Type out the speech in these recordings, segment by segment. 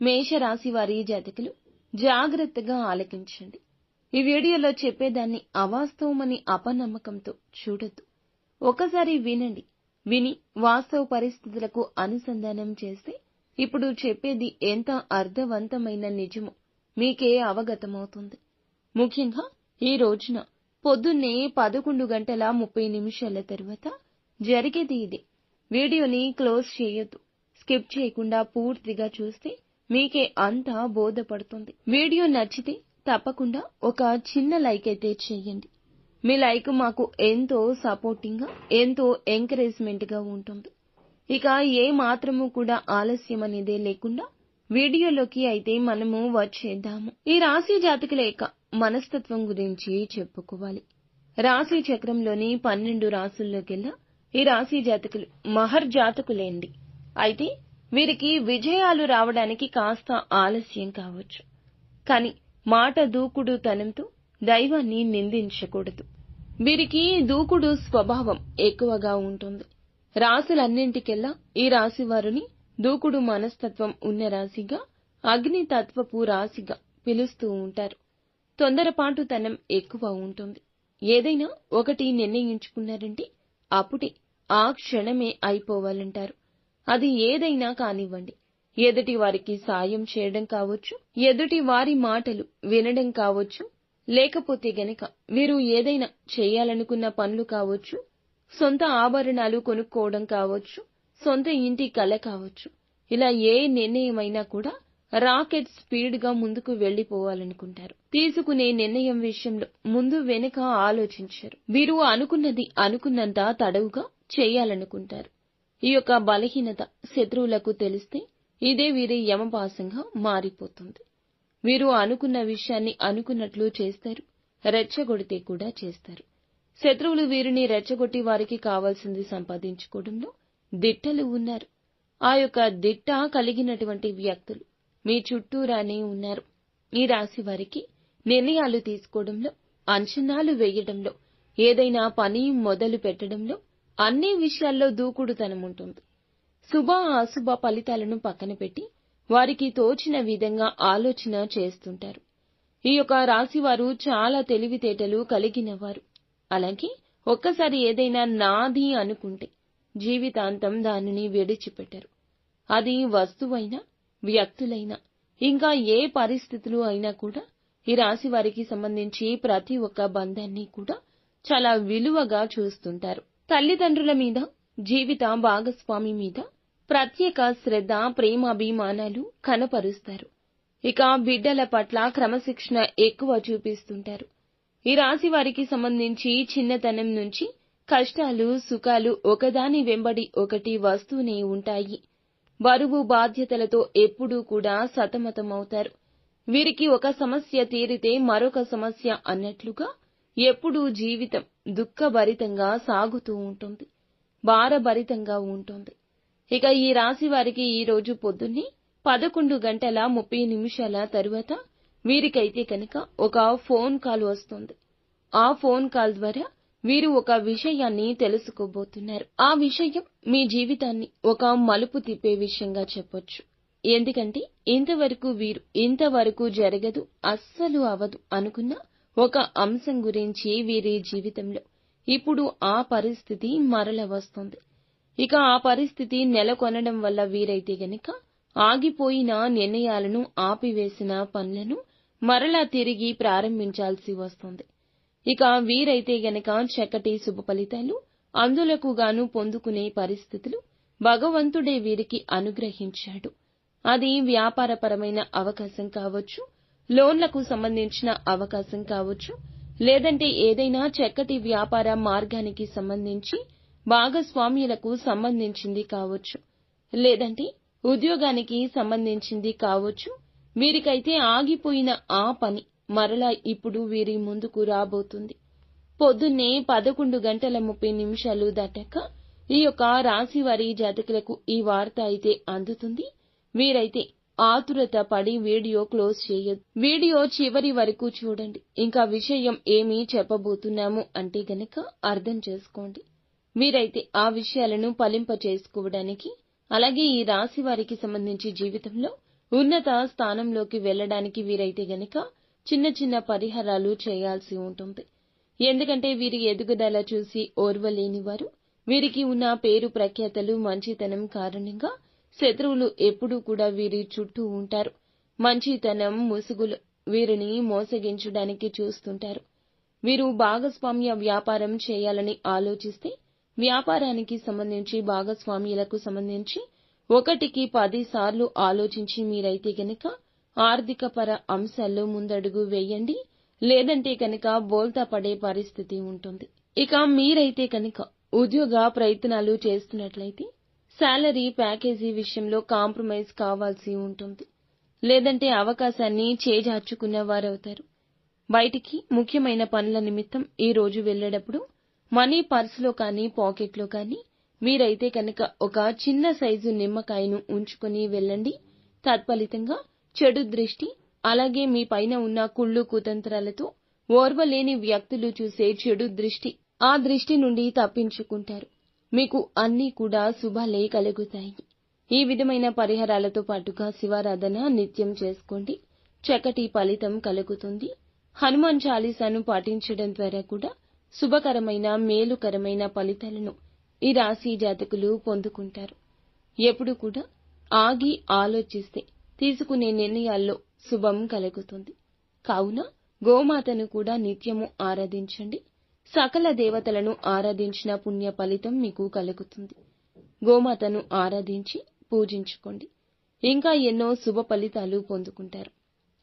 మేషరాశి వారి జాతకులు జాగ్రత్తగా ఆలకించండి. ఈ వీడియోలో చెప్పేదాన్ని అవాస్తవమని అపనమ్మకంతో చూడొద్దు. ఒకసారి వినండి. విని వాస్తవ పరిస్థితులకు అనుసంధానం చేస్తే ఇప్పుడు చెప్పేది ఎంత అర్థవంతమైన నిజమో మీకే అవగతమవుతుంది. ముఖ్యంగా ఈ రోజున పొద్దున్నే పదకొండు గంటల ముప్పై నిమిషాల తరువాత జరిగేది ఇదే. వీడియోని క్లోజ్ చేయొద్దు. స్కిప్ చేయకుండా పూర్తిగా చూస్తే మీకే అంతా బోధపడుతుంది. వీడియో నచ్చితే తప్పకుండా ఒక చిన్న లైక్ అయితే చేయండి. మీ లైక్ మాకు ఎంతో సపోర్టింగ్గా ఎంతో ఎంకరేజ్మెంట్గా ఉంటుంది. ఇక ఏ మాత్రము కూడా ఆలస్యం అనేదే లేకుండా వీడియోలోకి అయితే మనము వచ్చేద్దాము. ఈ రాశి జాతకుల యొక్క మనస్తత్వం గురించి చెప్పుకోవాలి. రాశి చక్రంలోని పన్నెండు రాసుల్లోకెల్లా ఈ రాశి జాతకులు మహర్ జాతకులేండి అయితే వీరికి విజయాలు రావడానికి కాస్త ఆలస్యం కావచ్చు. కాని మాట దూకుడు తనంతో దైవాన్ని నిందించకూడదు. వీరికి దూకుడు స్వభావం ఎక్కువగా ఉంటుంది. రాసులన్నింటికెల్లా ఈ రాశి వారిని దూకుడు మనస్తత్వం ఉన్న రాశిగా అగ్నితత్వపు రాశిగా పిలుస్తూ ఉంటారు. తొందరపాటుతనం ఎక్కువ ఉంటుంది. ఏదైనా ఒకటి నిర్ణయించుకున్నారంటే అప్పుడే ఆ క్షణమే అయిపోవాలంటారు. అది ఏదైనా కానివ్వండి. ఎదుటి వారికి సాయం చేయడం కావచ్చు ఎదుటి వారి మాటలు వినడం కావచ్చు లేకపోతే గనక వీరు ఏదైనా చేయాలనుకున్న పనులు కావచ్చు సొంత ఆభరణాలు కొనుక్కోవడం కావచ్చు సొంత ఇంటి కళ కావచ్చు ఇలా ఏ నిర్ణయమైనా కూడా రాకెట్ స్పీడ్గా ముందుకు వెళ్ళిపోవాలనుకుంటారు తీసుకునే నిర్ణయం విషయంలో ముందు వెనుక ఆలోచించారు. వీరు అనుకున్నది అనుకున్నంత తడవుగా చేయాలనుకుంటారు. ఈ యొక్క బలహీనత శత్రువులకు తెలిస్తే ఇదే వీరి యమపాసంగా మారిపోతుంది. వీరు అనుకున్న విషయాన్ని అనుకున్నట్లు చేస్తారు రెచ్చగొడితే కూడా చేస్తారు. శత్రువులు వీరిని రెచ్చగొట్టి వారికి కావాల్సింది సంపాదించుకోవడంలో దిట్టలు ఉన్నారు. ఆ యొక్క దిట్ట కలిగినటువంటి వ్యక్తులు మీ చుట్టూరానే ఉన్నారు. ఈ రాశి వారికి నిర్ణయాలు తీసుకోవడంలో అంచనాలు వేయడంలో ఏదైనా పని మొదలు పెట్టడంలో అన్ని విషయాల్లో దూకుడుతనం ఉంటుంది శుభ అశుభ ఫలితాలను పక్కన పెట్టి వారికి తోచిన విధంగా ఆలోచన చేస్తుంటారు. ఈ యొక్క రాశి వారు చాలా తెలివితేటలు కలిగిన వారు అలాగే ఒక్కసారి ఏదైనా నాది అనుకుంటే జీవితాంతం దానిని విడిచిపెట్టరు. అది వస్తువైనా వ్యక్తులైనా ఇంకా ఏ పరిస్థితులు అయినా కూడా ఈ రాశి వారికి సంబంధించి ప్రతి ఒక్క బంధాన్ని కూడా చాలా విలువగా చూస్తుంటారు. తల్లిదండ్రుల మీద జీవిత భాగస్వామి మీద ప్రత్యేక శ్రద్ధ ప్రేమాభిమానాలు కనపరుస్తారు. ఇక బిడ్డల పట్ల క్రమశిక్షణ ఎక్కువ చూపిస్తుంటారు. ఈ రాశి వారికి సంబంధించి చిన్నతనం నుంచి కష్టాలు సుఖాలు ఒకదాని వెంబడి ఒకటి వస్తూనే ఉంటాయి. బరువు బాధ్యతలతో ఎప్పుడూ కూడా సతమతమవుతారు. వీరికి ఒక సమస్య తీరితే మరొక సమస్య అన్నట్లుగా ఎప్పుడూ జీవితం దుఃఖభరితంగా సాగుతూ ఉంటుంది. భారభరితంగా ఉంటుంది. ఇక ఈ రాశి వారికి ఈ రోజు పొద్దున్నే పదకొండు గంటల ముప్పై నిమిషాల తరువాత వీరికైతే కనుక ఒక ఫోన్ కాల్ వస్తుంది. ఆ ఫోన్ కాల్ ద్వారా వీరు ఒక విషయాన్ని తెలుసుకోబోతున్నారు. ఆ విషయం మీ జీవితాన్ని ఒక మలుపు తిప్పే విషయంగా చెప్పొచ్చు. ఎందుకంటే ఇంతవరకు వీరు ఇంతవరకు జరగదు అస్సలు అవదు అనుకున్న ఒక అంశం గురించి వీరి జీవితంలో ఇప్పుడు ఆ పరిస్థితి మరల వస్తుంది. ఇక ఆ పరిస్థితి నెలకొనడం వల్ల వీరైతే గనక ఆగిపోయిన నిర్ణయాలను ఆపివేసిన పనులను మరలా తిరిగి ప్రారంభించాల్సి వస్తుంది. ఇక వీరైతే గనక చక్కటి శుభ ఫలితాలు అందులకు గాను పొందుకునే పరిస్థితులు భగవంతుడే వీరికి అనుగ్రహించాడు. అది వ్యాపారపరమైన అవకాశం కావచ్చు లోన్లకు సంబంధించిన అవకాశం కావచ్చు లేదంటే ఏదైనా చక్కటి వ్యాపార మార్గానికి సంబంధించి భాగస్వామ్యులకు సంబంధించింది కావచ్చు. లేదంటే ఉద్యోగానికి సంబంధించింది కావచ్చు. వీరికైతే ఆగిపోయిన ఆ పని మరలా ఇప్పుడు వీరి ముందుకు రాబోతుంది. పొద్దున్నే పదకొండు గంటల ముప్పై నిమిషాలు దాటాక ఈ యొక్క రాశివారి జాతకులకు ఈ వార్త అయితే అందుతుంది. వీరైతే ఆతురత పడి వీడియో క్లోజ్ చేయదు వీడియో చివరి వరకు చూడండి. ఇంకా విషయం ఏమి చెప్పబోతున్నాము అంటే గనక అర్థం చేసుకోండి. వీరైతే ఆ విషయాలను పలింప చేసుకోవడానికి అలాగే ఈ రాశి వారికి సంబంధించి జీవితంలో ఉన్నత స్థానంలోకి వెళ్ళడానికి వీరైతే గనక చిన్న చిన్న పరిహారాలు చేయాల్సి ఉంటుంది. ఎందుకంటే వీరి ఎదుగుదల చూసి ఓర్వలేని వారు వీరికి ఉన్న పేరు ప్రఖ్యాతలు మంచితనం కారణంగా శత్రువులు ఎప్పుడూ కూడా వీరి చుట్టూ ఉంటారు. మంచితనం ముసుగులు వీరిని మోసగించడానికి చూస్తుంటారు. వీరు భాగస్వామ్య వ్యాపారం చేయాలని ఆలోచిస్తే వ్యాపారానికి సంబంధించి భాగస్వామ్యులకు సంబంధించి ఒకటికి పది సార్లు ఆలోచించి మీరైతే గనక ఆర్థిక పర అంశాల్లో ముందడుగు వేయండి. లేదంటే కనుక బోల్తా పడే పరిస్థితి ఉంటుంది. ఇక మీరైతే కనుక ఉద్యోగ ప్రయత్నాలు చేస్తున్నట్లయితే శాలరీ ప్యాకేజీ విషయంలో కాంప్రమైజ్ కావాల్సి ఉంటుంది. లేదంటే అవకాశాన్ని చేజార్చుకున్న వారవుతారు. బయటికి ముఖ్యమైన పనుల నిమిత్తం ఈ రోజు వెళ్ళేటప్పుడు మనీ పర్సులో కానీ పాకెట్లో కానీ మీరైతే కనుక ఒక చిన్న సైజు నిమ్మకాయను ఉంచుకొని వెళ్ళండి. తత్ఫలితంగా చెడు దృష్టి అలాగే మీ పైన ఉన్న కుళ్ళు కుతంత్రాలతో ఓర్వలేని వ్యక్తులు చూసే చెడు దృష్టి ఆ దృష్టి నుండి తప్పించుకుంటారు. మీకు అన్నీ కూడా శుభాలే కలుగుతాయి. ఈ విధమైన పరిహారాలతో పాటుగా శివారాధన నిత్యం చేసుకోండి. చక్కటి ఫలితం కలుగుతుంది. హనుమాన్ చాలీసాను పాటించడం ద్వారా కూడా శుభకరమైన మేలుకరమైన ఫలితాలను ఈ రాశి జాతకులు పొందుకుంటారు. ఎప్పుడు కూడా ఆగి ఆలోచిస్తే తీసుకునే నిర్ణయాల్లో శుభం కలుగుతుంది. కావున గోమాతను కూడా నిత్యము ఆరాధించండి. సకల దేవతలను ఆరాధించిన పుణ్య ఫలితం మీకు కలుగుతుంది. గోమాతను ఆరాధించి పూజించుకోండి. ఇంకా ఎన్నో శుభ ఫలితాలు పొందుకుంటారు.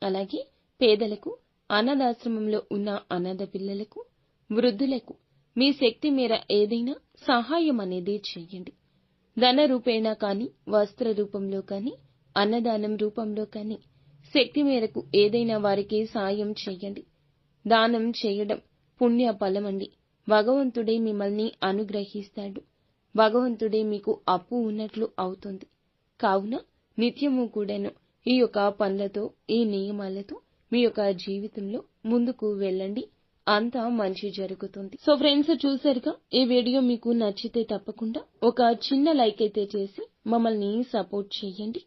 అలాగే పేదలకు అనాథాశ్రమంలో ఉన్న అనాథ పిల్లలకు వృద్ధులకు మీ శక్తి మేర ఏదైనా సహాయం అనేది చేయండి. ధన రూపేణా కానీ వస్త్ర రూపంలో కానీ అన్నదానం రూపంలో కానీ శక్తి మేరకు ఏదైనా వారికి సాయం చేయండి. దానం చేయడం పుణ్య ఫలమండి భగవంతుడే మిమ్మల్ని అనుగ్రహిస్తాడు. భగవంతుడే మీకు అప్పు ఉన్నట్లు అవుతుంది. కావున నిత్యము కూడాను ఈ యొక్క పనులతో ఈ నియమాలతో మీ యొక్క జీవితంలో ముందుకు వెళ్ళండి. అంతా మంచి జరుగుతుంది. సో ఫ్రెండ్స్ చూసారుగా? ఈ వీడియో మీకు నచ్చితే తప్పకుండా ఒక చిన్న లైక్ అయితే చేసి మమ్మల్ని సపోర్ట్ చేయండి.